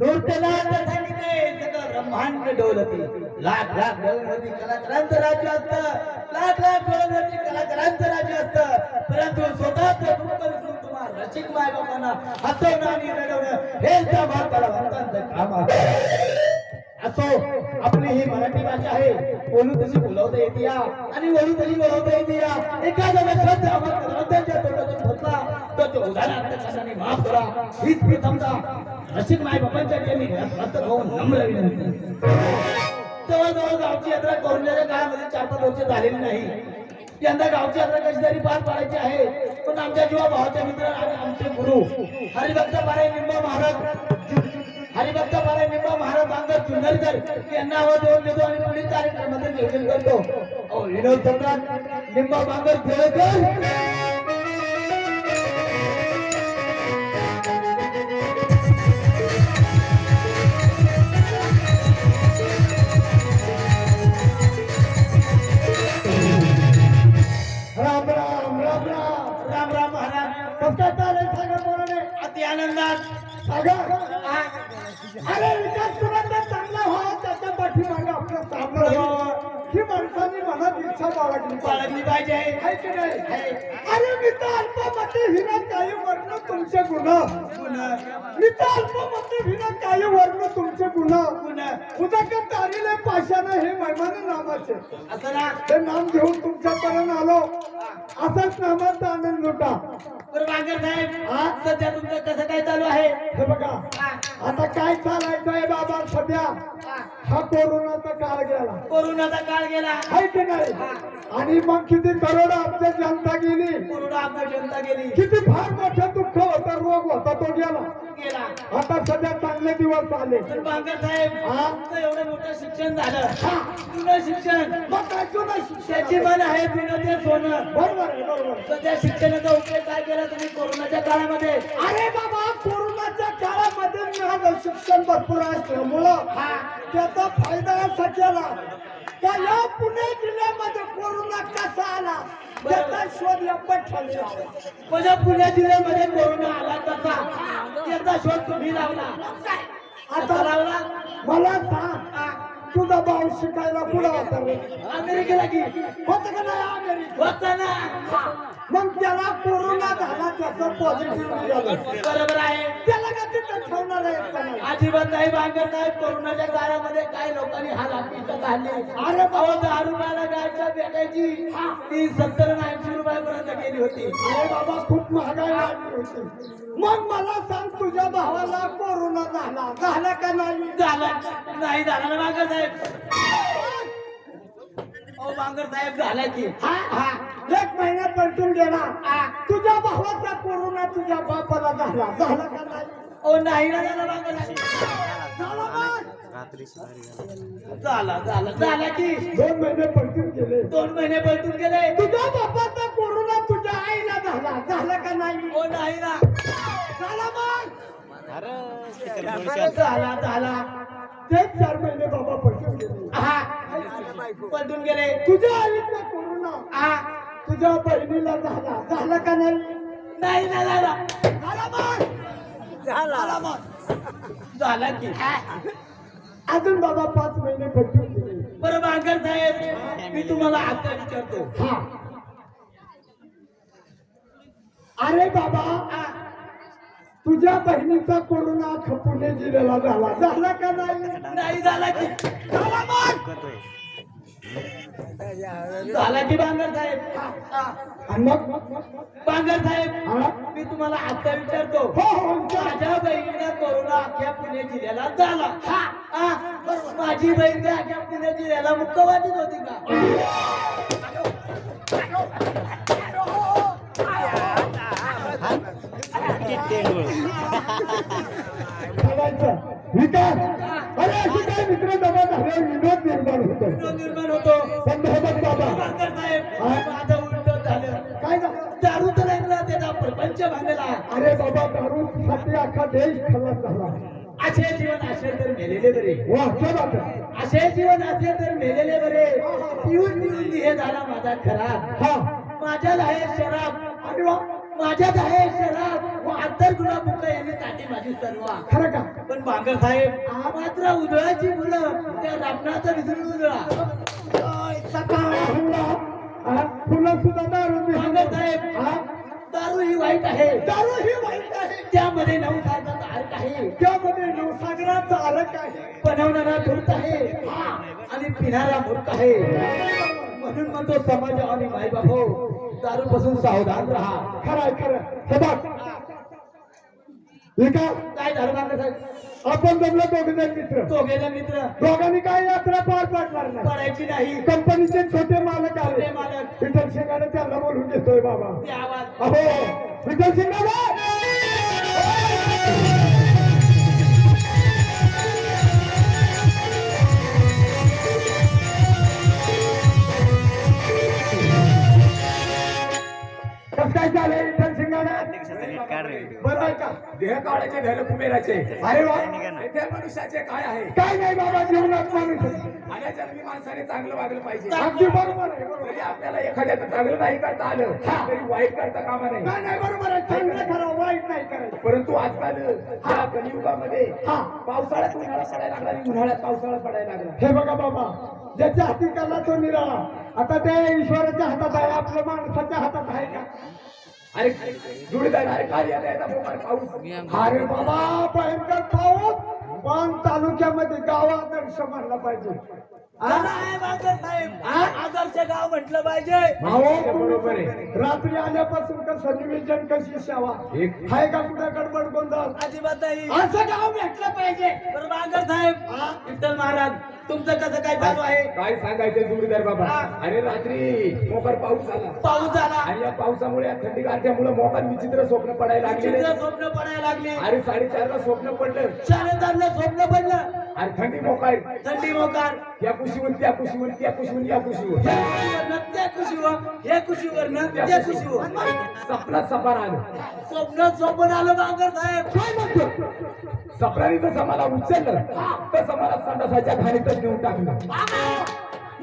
नोटला सांगितले सगळं ब्रह्मांड डोलते. लाख लाख कलाकारांचं राज्य असतं. लाख लाख डोलवरती कलाकारांचं राज्य असतं. परंतु स्वतःच विसरून तुम्हाला रसिक माय हसवणं आणि रडवणं हे त्या भारताला काम असो आपली ही मराठी भाषा आहे. बोलू तशी बोलवता येते या. आणि बोलू तशी बोलवता येते या. एखादा शब्द आपण ग्रंथांच्या फसला तर तो उदाहरणार्थ माफ करा? हीच प्रथमता रसिक माय बाबांच्या त्यांनी रक्त होऊन नम्र विनंती. जवळजवळ गावची यात्रा कोरोनाच्या काळामध्ये चार पाच वर्ष झालेली नाही. यंदा गावची यात्रा कशी तरी पार पाडायची आहे. पण आमच्या जीवा भावाच्या मित्र आणि आमचे गुरु हरिभक्त पारे निंबा महाराज हरिभक्त पारे निंबा महाराज बांगर चुंदरकर यांना आवाज देऊन देतो आणि पुढील कार्यक्रमाचं नियोजन करतो. विनोद सम्राट निंबा बांगर केळकर राम राम महाराज. कसं चालेल सागर बोलणे अति आनंदात. अरे विकास तुरंत चांगला व्हा त्याच्या पाठीमागे आपलं चांगलं व्हावं ही. माणसाने मनात इच्छा बाळगली. बाळगली पाहिजे. आहे की नाही? अरे मी तर अल्पमते हिना काही वर्ण तुमचे गुण. मी तर अल्पमते हिना काही वर्ण तुमचे गुण. उदक तारीले पाशानं हे महिमान नामाचे. असं ना? ते नाम घेऊन तुमच्यापर्यंत आलो. असंच नामाचा आनंद लुटा. बरं बांगर साहेब? सध्या तुमचं कसं काय चालू आहे हे बघा आता काय चालायचं आहे बाबा सध्या? हा. कोरोनाचा काळ गेला. कोरोनाचा काळ गेला. आहे की नाही? आणि मग किती करोड आमच्या जनता गेली. कोरोना आपल्या जनता गेली. किती फार मोठं दुःख होतं रोग होता तो गेला. गेला. आता सध्या चांगले दिवस आले. साहेब एवढं मोठं शिक्षण झालं. जुनं शिक्षण. मग काय जुनं शिक्षण? त्याची मन आहे जुनं ते सोनं. बरोबर आहे बरोबर. सध्या शिक्षणाचा उपयोग काय केला तुम्ही कोरोनाच्या काळामध्ये? अरे बाबा माझं शिक्षण भरपूर असल्यामुळं त्याचा फायदा असा केला का या पुणे जिल्ह्यामध्ये कोरोना कसा आला त्याचा शोध आपण ठरला माझ्या पुण्या जिल्ह्यामध्ये कोरोना आला तसा त्याचा शोध तुम्ही लावला. आता आता लावला? मला सांग. तुझा भाऊ शिकायला पुढे होता अमेरिकेला की होतं का नाही अमेरिका होता ना. मग त्याला कोरोना झाला त्याचं पॉझिटिव्ह बरोबर आहे. त्याला का तिथं ठेवणार आहे? अजिबात नाही? बांधत नाही. कोरोनाच्या काळामध्ये काय लोकांनी आपली घालली अरे अहो दहा रुपयाला गायच्या भेटायची. ती सत्तर ऐंशी रुपयापर्यंत गेली होती. अरे बाबा खूप महागाई वाढली होती. मग मला सांग तुझ्या भावाला कोरोना झाला. झाला का नाही? झाला. नाही झाला ना बांगर साहेब. अहो बांगर साहेब झाला की. हा हा. एक महिना पलटून गेला तुझ्या भावाचा कोरोना तुझ्या बापाला झाला. झाला का नाही? अहो नाही ना झाला बांगर झाला. झाला झाला की. दोन महिने पलटून गेले. दोन महिने पलटून गेले. तुझ्या बापाचा कोरोना तुझ्या आईला झाला. झाला का नाही? हो नाही ना. झाला मग झाला झाला. तेच चार महिने बाबा पलटून गेले. तुझ्या आईचा कोरोना. हा. तुझ्या बहिणीला झाला. झाला का नाही? नाही ना झाला झाला मग झाला. मग झाला की. अजून बाबा पाच महिने गेले. बरं बांगर साहेब मी तुम्हाला आता विचारतो. हा. अरे बाबा तुझ्या बहिणीचा कोरोना खपुने जिल्ह्याला झाला. झाला का नाही? नाही झाला की. झाला मग. झाला की बांगर साहेब. बांगर साहेब? मी तुम्हाला आता विचारतो. हो हो. माझ्या बहिणीला कोरोना अख्ख्या पुणे जिल्ह्याला झाला. हा. माझी बहीण त्या अख्ख्या पुणे जिल्ह्याला मुक्कवादीच होती का? विकास अरे अशी काय मित्र जमा झाल्यावर विनोद निर्माण होतो निर्माण होतो. बघ बाबा. काय दारू तर त्याचा प्रपंच भांगला अरे बाबा दारू साठी अख्खा देश खलास झाला. असे जीवन असेल तर मेलेले बरे. असे जीवन असेल तर मेलेले बरे. पिऊन पिऊन हे झाला माझा खरा हा. माझ्या आहे शराब. आणि वा. माझ्यात आहे शराब. व आदर गुलाब मुका यांनी साठी माझी सर्वा. खरं का? पण बांगर साहेब मात्र उधळाची मुलं त्या रामनाथ विसरून उधळा. हा, फुलं सुद्धा दारू बांगर. साहेब हा, दारू ही वाईट आहे. दारू ही वाईट आहे. त्यामध्ये नऊ साहेबांचा अर्थ आहे. त्यामध्ये नवसागराचा आलक आहे. बनवणारा धूर्त आहे. आणि पिणारा मूर्ख आहे. म्हणून म्हणतो समाज आणि मायबाप हो दारूपासून सावधान राहा. खरं खरं हे बघ काय झालं साहेब? आपण जमलो दोघे जण मित्र. तो गेला मित्र. दोघांनी काय यात्रा पार पाडणार नाही. पडायची नाही. कंपनीचे छोटे मालक आले मालक. विठ्ठल सिंगाने त्यांना बोलून घेतोय बाबा. ते आवाज अहो विठ्ठल सिंगाला बरं आहे का? देह काढायचे धैर्य कुबेराचे. अरे वा. त्या मनुष्याचे काय आहे? काय नाही बाबा जीवनात माणूस आणि जन्मी माणसाने चांगलं वागलं पाहिजे. अगदी बरोबर आहे बरोबर. जरी आपल्याला एखाद्याचं चांगलं नाही करता आलं. तरी वाईट करता कामा नाही नाही नाही बरोबर आहे. चांगलं खरं वाईट नाही करायचं. परंतु आजकाल या कलियुगामध्ये हा. पावसाळ्यात उन्हाळा पडायला लागला आणि उन्हाळ्यात पावसाळा पडायला लागला. हे बघा बाबा ज्याच्या हाती कला तो निराळा. आता त्या ईश्वराच्या हातात आहे आपल्या माणसाच्या हातात आहे का? अरे जुडीदार अरे कार्य यायचा मोकार पाऊस अरे बाबा भयंकर पाऊस. पण तालुक्यामध्ये गावात आदर्श म्हणला पाहिजे. आदर्श गाव म्हटलं पाहिजे. भाऊ बरोबर आहे. रात्री आल्यापासून कसं निवेदन कशी सेवा? आहे का कुठे गडबड गोंधळ? अजिबात नाही. असं गाव भेटलं पाहिजे. बरं बांगर साहेब. विठ्ठल महाराज. तुमचं कसं काय चालू आहे? काय सांगायचं जुडीदार बाबा? हा. अरे रात्री मोकार पाऊस आला पाऊस झाला. आणि या पावसामुळे या थंडी गारठ्यामुळे मोकार विचित्र स्वप्न पडायला लागले. चित्र स्वप्न पडायला लागली. अरे साडेचारला स्वप्न पडलं. शाळेत स्वप्न पडलं. अरे थंडी मोकार थंडी मोकार या कुशीवर त्या कुशीवर त्या कुशीवर या कुशीवर. त्या कुशीवर त्या कुशीवर कुशीवर त्या कुशीवर. सपनात सपार आलं. स्वप्न स्वप्न आलं बांगर साहेब. काय म्हणतो? सपनाने जसं मला उचललं तसं मला संडासाच्या घाणीतच नेऊन टाकलं.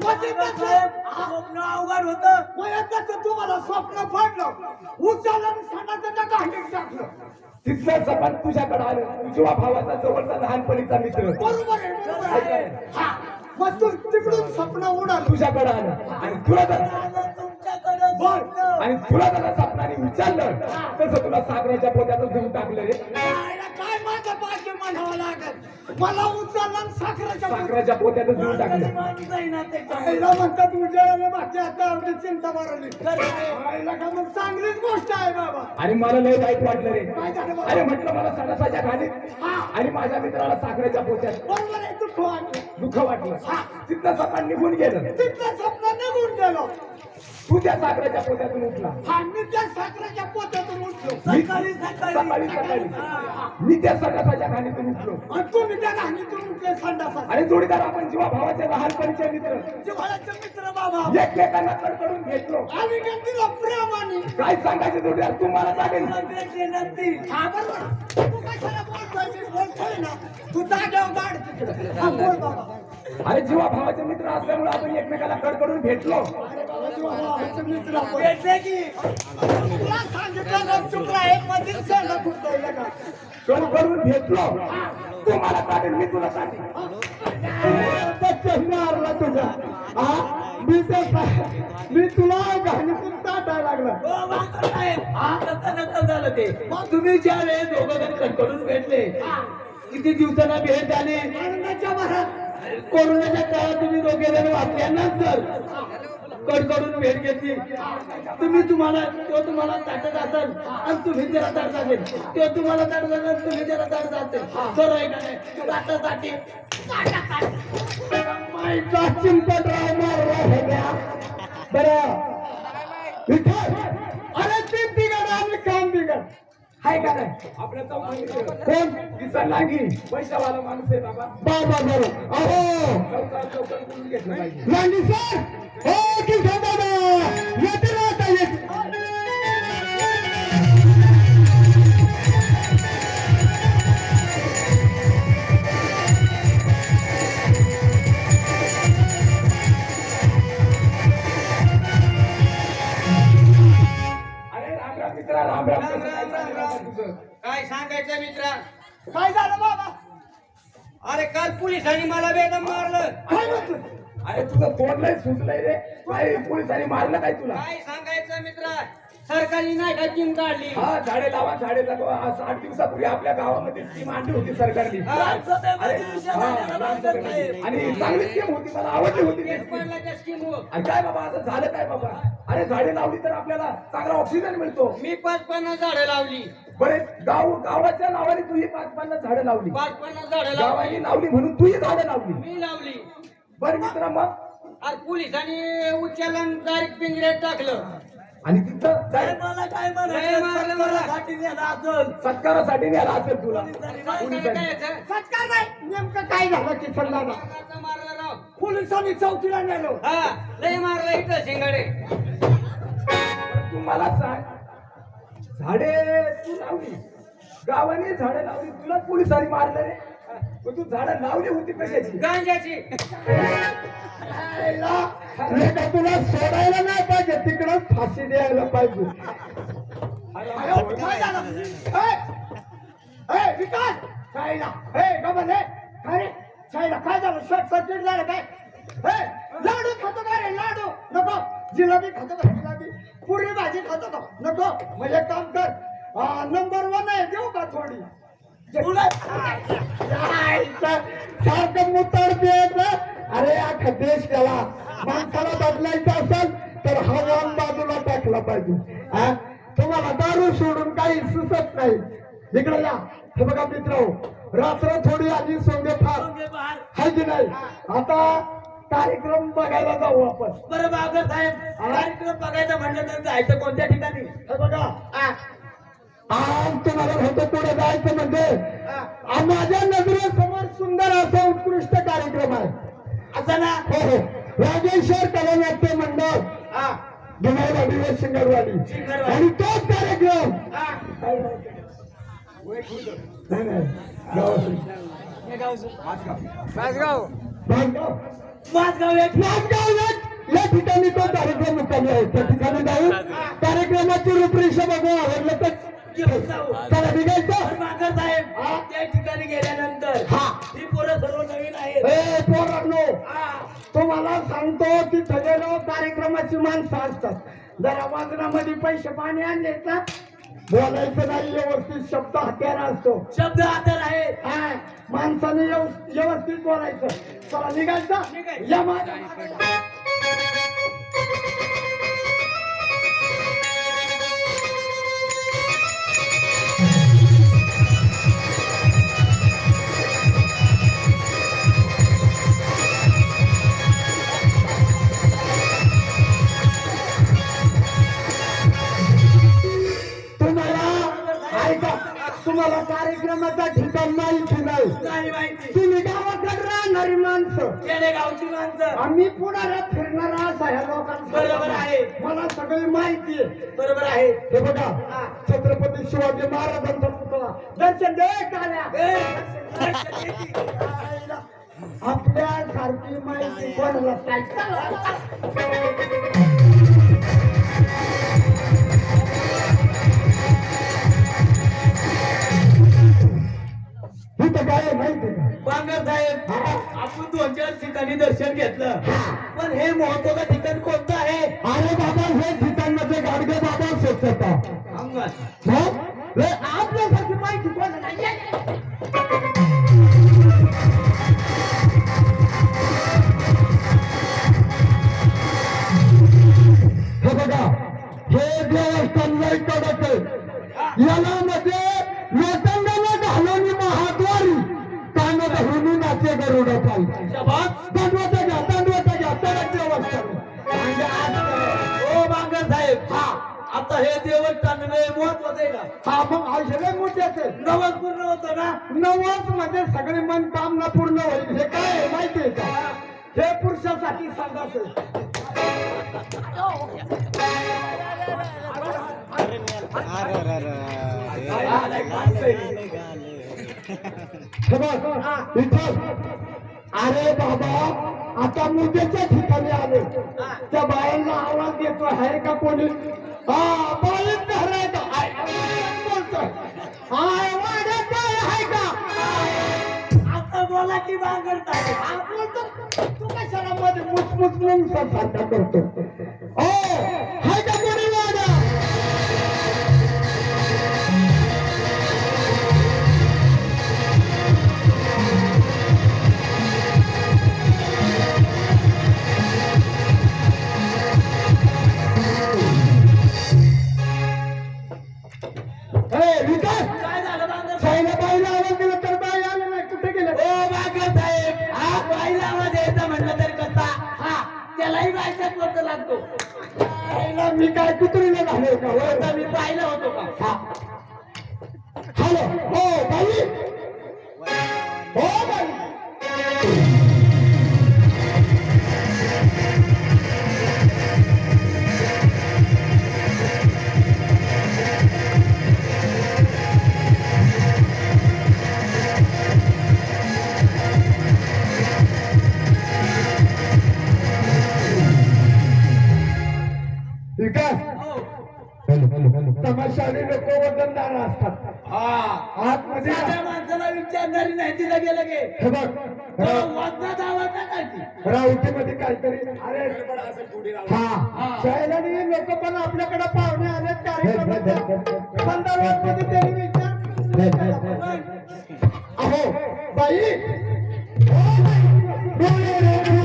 बांगर कसं? साहेब स्वप्न अवघड होतं. वयाचं तुम्हाला स्वप्न पडलं उचललं आणि सणाचं गाठीत टाकलं. तिथलं सपान तुझ्याकडे आलं. तुझ्या भावाचा जवळचा लहानपणीचा मित्र. बरोबर आहे बरोबर आहे. हा. मग तू तिकडून स्वप्न उडाल. तुझ्याकडे आलं. आणि तुला जर स्वप्न. आणि तुला जर सपनाने उचललं तसं तुला सागराच्या पोत्यातच देऊन टाकलं रे. काय माझं पाहिजे म्हणावं लागत मला उचललं साखरेच्या सागराच्या पोत्यातच कधी टाकलं. आईला म्हणतात उजेडाने माझ्या आता एवढी चिंता. आईला का मग चांगलीच गोष्ट आहे बाबा. आणि मला लय वाईट वाटलं रे? अरे म्हटलं मला सणासाच्या घाणीत आणि माझ्या मित्राला साखरेच्या पोत्यात. बरोबर आहे तू ठोक दुःख वाटलं. तिथलं सकाळ निघून गेलं. तिथलं स्वप्न निघून गेलो. तू त्या साखरेच्या पोत्यातून उठला. हा मी त्या साखरेच्या पोत्यातून उठलो. सकाळी सकाळी. सकाळी सकाळी. हा. मी त्या सकाळच्या घाणीतून उठलो. आणि तुम्ही त्या घाणीतून उठले संडासात. आणि जोडीदार आपण जीवा भावाचे लहानपणीचे मित्र. जिव्हाळ्याचे मित्र बाबा. एकमेकांना कडकडून भेटलो आम्ही गेलो प्रेमाने काय सांगायचं जोडीदार? तुम्हाला नसती हा बरोबर. तू कशाला बोलतोय बोलतोय ना. तू जाग्यावर गाड तिकडे. हा बोल बाबा. अरे जीवा भावाचे मित्र असल्यामुळे आपण एकमेकाला कडकडून भेटलो अरे मित्र आपण. भेटले तुम्हाला काढेल मी तुला मारला तुझा हा मी ते मी तुला घाणीतून टाटायला लागला. हो, झालं ते. मग तुम्ही ज्या वेळेस दोघं जण कडकडून भेटले किती दिवसांना भेट भरात कोरोनाच्या काळात तुम्ही दोघे जण वाचल्यानंतर. कडकडून भेट घेतली. तुम्ही तुम्हाला तो तुम्हाला ताटत असेल आणि तुम्ही जरा ताटत असेल. तो तुम्हाला ताटत असेल तुम्ही जरा ताटत असेल. बरोबर आहे का नाही? ताटासाठी मारला हेल्या बरं. विठ्ठल. अरे ती बिघड आणि काम बिघड हाय का नाही? आपल्या चौथा मित्र कोण? दिसा लागी. पैशावाला माणूस आहे बाबा. बाबा बरं. अहो. लांडी सर. हो काय सांगायचं मित्रा? काय झालं बाबा? अरे काल पोलिसांनी मला बेदम मारलं. काय म्हणतो अरे तुझं तोंड लय सुचलंय रे. काय पोलिसांनी मारलं काय तुला? काय सांगायचं मित्रा? सरकारने नाही का टीम काढली? हा झाडे लावा झाडे जगवा. आज आठ दिवसापूर्वी आपल्या गावामध्ये स्कीम आणली होती सरकारने. अरे, हा, लांबसभेमध्ये. आणि चांगली स्कीम होती मला आवडली होती ती केस scheme. पडला त्या स्कीम आणि काय बाबा असं झालं काय बाबा? अरे झाडे लावली तर आपल्याला चांगला ऑक्सिजन मिळतो. मी पाच पन्नास झाडं लावली. बरे गाव गावाच्या नावाने तू ही पाच पन्नास झाडं लावली. पाच पन्नास झाडं लावली. गावाने लावली म्हणून तू ही झाडं लावली. मी लावली. बरं मित्र मग? अरे पोलिसांनी उचलून डायरेक्ट पिंजऱ्यात टाकलं. आणि तिथं काय direct मला काय लय मारलं मला. नेला असेल. सत्कारासाठी नेला असेल तुला. काय करायचं काय याचं? सत्कार नाही. नेमकं काय झालं की समजा ना मारलं मारलं राव. पोलिसांनी चौकीला नेलो. हा लय मारलं इथं शिंगाडे. तू मला सांग झाडे तू लावली. गावाने झाडं लावली. तुला पोलिसांनी मारलं रे. पण तू झाडं लावली होती कशाची? गांजाची. तुला सोडायला नाही पाहिजे तिकडं फाशी द्यायला पाहिजे. विकास! ए गमन ए काय रे. काय झालं? शॉर्ट सर्किट झालं काय? ए लाडू खातो का रे? लाडू. नको. जिलेबी खातो का? जिलेबी. पुरी भाजी खातो का? नको. एक काम कर. नंबर वन आहे देऊ का थोडी? तुला सारखं मुताड द्यायचं अरे अख्खा देश त्याला माणसाला बदलायचं असेल तर हवामान बाजूला टाकला पाहिजे. हा? तुम्हाला दारू सोडून काही सुचत नाही. इकडे या. हे बघा मित्र. रात्र थोडी आधी सोंगे फार. आहे की नाही? आता कार्यक्रम बघायला जाऊ आपण. बरं बाबर साहेब. कार्यक्रम बघायचा म्हटलं तर जायचं कोणत्या ठिकाणी? हे बघा. आज तुम्हाला होतं पुढे जायचं म्हणजे? माझ्या नजरेसमोर सुंदर असा उत्कृष्ट कार्यक्रम आहे. असं ना? हो हो. राजेश्वर कलानाट्य मंडळ. व. आणि तोच कार्यक्रम. नाही, नाही. या ठिकाणी तो कार्यक्रम मुक्कामी आहे. त्या ठिकाणी जाऊ कार्यक्रमाची रूपरेषा बघू आवडलं तर चला निघायचं साहेब. त्या ठिकाणी गेल्यानंतर हा. पोरं सर्व नवीन आहेत. पोरांनो. तुम्हाला सांगतो की सगळं कार्यक्रमाची माणसं असतात. जरा वाजनामध्ये पैसे पाणी आणले ना बोलायचं नाही व्यवस्थित शब्द हत्यार असतो. शब्द आदर आहे हा माणसाने व्यव- व्यवस्थित बोलायचं. चला निघायचं निघायचं. या माझ्या नाही माहिती. तुम्ही गावाकडे राहणारी माणसं. खेडेगावची माणसं. आम्ही पुण्याला फिरणारा असा ह्या लोकांचा. बरोबर आहे. मला सगळी माहिती आहे. बरोबर आहे. हे बघा छत्रपती शिवाजी महाराजांचा पुतळा. दर्शन दे काल्या. आपल्या सारखी माहिती कोणाला बांगर साहेब. आपण दोन चार ठिकाणी दर्शन घेतलं. पण हे महत्वाचं ठिकाण कोणतं आहे? अरे बाबा हे ठिकाणमध्ये गाडगे बाबा स्वच्छता. मोठ्याचे नवस पूर्ण होतं ना? नवसमध्ये सगळे मन कामना पूर्ण होईल. हे काय आहे माहिती आहे का? हे. पुरुषासाठी इथं. अरे बाबा आता मुद्द्याच्या ठिकाणी आले. त्या बायांना आवाज देतो आहे का कोणी? हा बाईच धरायचा आता बोला की बांगडताय आपण तर. तू कशाला मध्ये मुचमुच म्हणून स्वतः करतो हो हाय आणणारी नाही तिला गेलं गे हे काहीतरी अरे हा. लोक पण आपल्याकडे पाहुणे आले पंधरामध्ये अहो बाई. हो,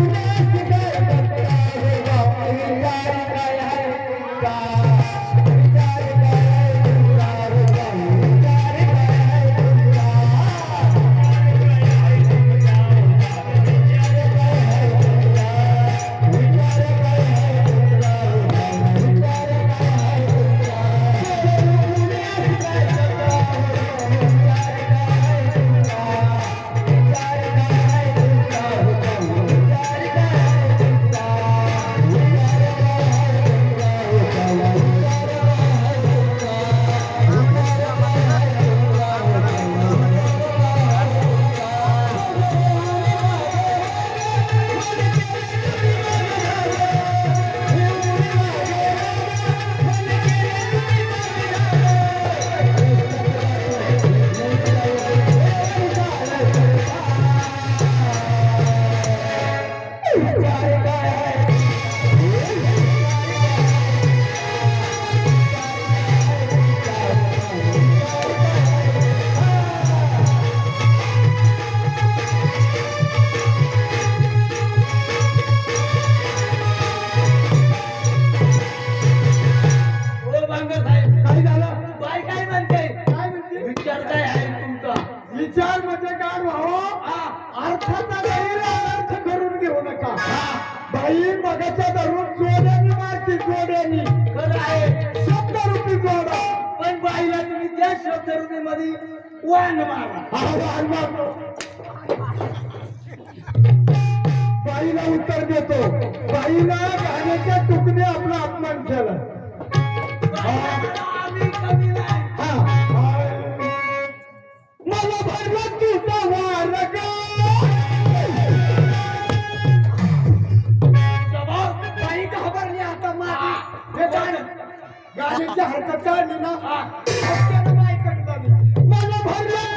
त्यांनी खरं आहे. शब्द रूपी गोडा पण बाईला तुम्ही त्या शब्द रूपी मध्ये वाण मारा बाईला उत्तर देतो. बाईला गाण्याच्या तुकने आपला अपमान झाला अशी हरकत काढली ना माझा भरला.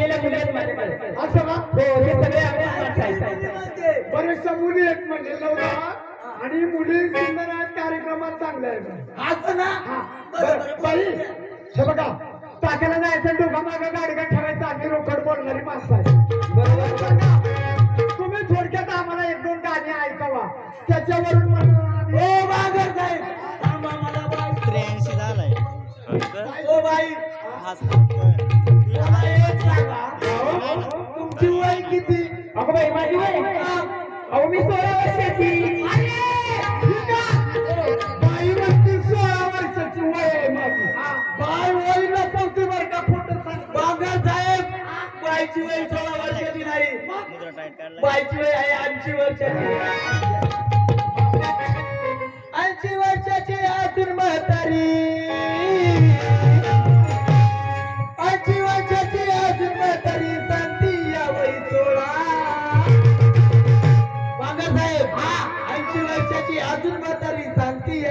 केलेल्या मुली आहेत माझ्याकडे असं हो हे सगळे आहेत. मुली आहेत म्हणजे नवरा आणि मुली सुंदर आहेत कार्यक्रमात चांगल्या आहेत. असं ना बरं, बाई हे बघा टाकायला जायचं दोघा मागे गाडगा ठेवायचं आम्ही रोकड बोलणारी माणसं आहे बरोबर तुम्ही थोडक्यात आम्हाला एक दोन गाणी ऐकावा. त्याच्यावरून म्हणून आम्ही- ओ बागर साहेब. थांबा मला बाई. त्र्याऐंशी झालाय. O by. हा. माझी वय अहो मी सोळा वर्षाची बाई म्हणते सोळा वर्षाची वय आहे माझी बाय वय नसवती बर का खोट बागर साहेब बायची वय सोळा वर्षाची नाही बायची वय आहे ऐंशी वर्षाची ऐंशी वर्षाची अजून म्हातारी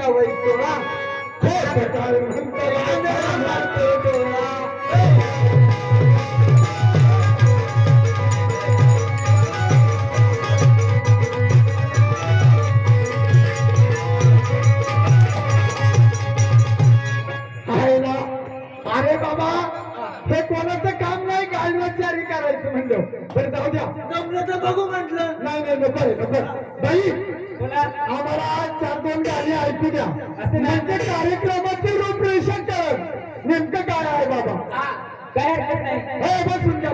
सोळा हो म्हणतो डोळा. ना? अरे बाबा हे कोणाचं काम नाही गायनाचारी करायचं म्हणलं. बरं जाऊ द्या. जमलं तर बघू म्हटलं. नाही नाही नको नको. बाई आम्हाला चार दोन द्या. म्हणजे कार्यक्रमाचे रूपरेषण कर. नेमकं काय आहे बाबा? हा, काय हे बसून घ्या